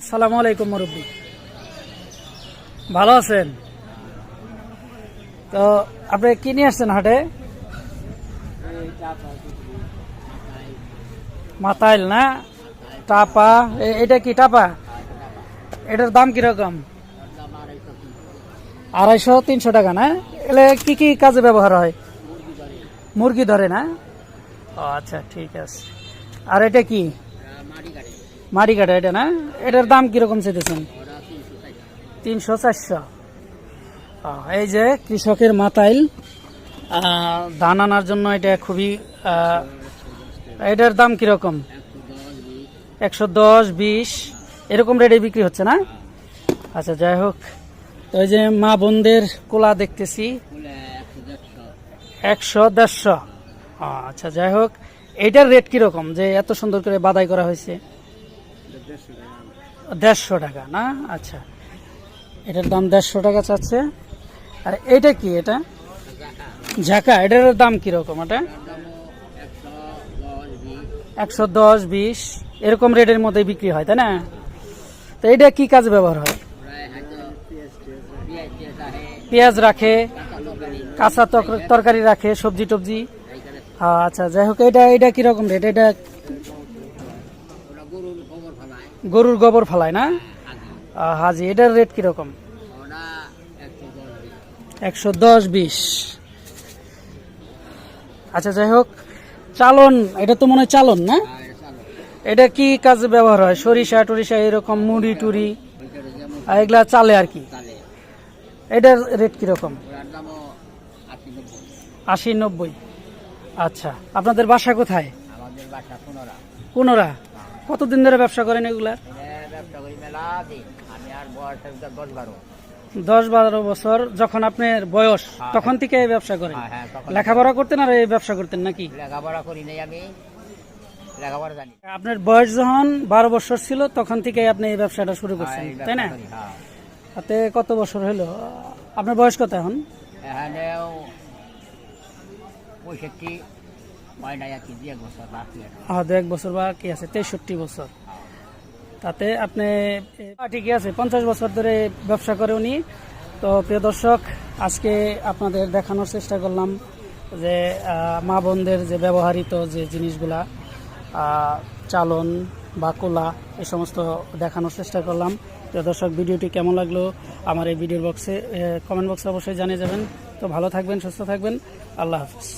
আসসালামু আলাইকুম, মুরব্বী। ভালো আছেন? তো আপনি কি নিয়ে আসছেন হাটে? মাতাইল না? টাপা? এটা কি টাপা? এটার দাম কীরকম? আড়াইশো, তিনশো টাকা না? এলে কি কি কাজে ব্যবহার হয়? মুরগি ধরে। না? আচ্ছা ঠিক আছে। আর এটা কি? মাটি কাটা এটা না? এটার দাম কীরকম চেতেছেন তিনশো চারশো। এই যে কৃষকের মাতাইল ধান আনার জন্য এটা খুবই এটার দাম কীরকম? একশো দশ, বিশ, এরকম রেটে বিক্রি হচ্ছে না? আচ্ছা যাই হোক। তো এই যে মা বোনদের কোলা দেখতেছি। একশো দেড়শো। আচ্ছা যাই হোক। এটার রেট কীরকম? যে এত সুন্দর করে বাদাই করা হয়েছে। দেড়শো টাকা, না? আচ্ছা। এটার দাম দেড়শো টাকা চাচ্ছে। আর এটা কি এটা? ঝাঁকা, এটার দাম কীরকম এটা? একশো দশ, বিশ, এরকম রেটের মধ্যে বিক্রি হয়, তাই না? তো এটা কি কাজে ব্যবহার হয়? পেঁয়াজ রাখে, কাঁচা তরকারি রাখে, সবজি টবজি। আচ্ছা যাই হোক, এটা এটা কীরকম রেট? এটা গরুর গোবর ফালায় না? হাজি। এটার রেট কীরকম? একশো দশ বিশ। আচ্ছা যাই হোক চালন এটা তো মনে হয় চালন না? এটা কি কাজে ব্যবহার হয়? সরিষা টরিষা এরকম মুড়ি টুড়ি? আর এগুলা চালে আর কি? এটার রেট কীরকম? আশি নব্বই। আচ্ছা আপনাদের বাসা কোথায়? পুনরা? কতদিন ধরে ব্যবসা করেন এগুলা? হচ্ছে দশ বারো। বছর যখন আপনার বয়স তখন থেকে ব্যবসা করেন? হ্যাঁ হ্যাঁ লেখাপড়া করতেন আর এই ব্যবসা করতেন নাকি? লেখাপড়া করি নাই আমি। লেখাপড়া জানি। আপনার বয়স যখন বারো বছর ছিল তখন থেকে আপনি এই ব্যবসাটা শুরু হ্যাঁ, করছেন তাই না? হ্যাঁ। তাতে কত বছর হলো? আপনার বয়স কত এখন? পঁয়ষট্টি। এক বছর বাকি আছে। তেষট্টি বছর। তাতে আপনি ঠিকই আছে, পঞ্চাশ বছর ধরে ব্যবসা করে উনি। তো প্রিয় দর্শক, আজকে আপনাদের দেখানোর চেষ্টা করলাম যে মা বোনদের যে ব্যবহৃত যে জিনিসগুলা চালন বা কোলা, এ সমস্ত দেখানোর চেষ্টা করলাম। প্রিয় দর্শক, ভিডিওটি কেমন লাগল আমার এই ভিডিওর বক্সে কমেন্ট বক্সে অবশ্যই জানিয়ে যাবেন। তো ভালো থাকবেন, সুস্থ থাকবেন। আল্লাহ হাফিজ।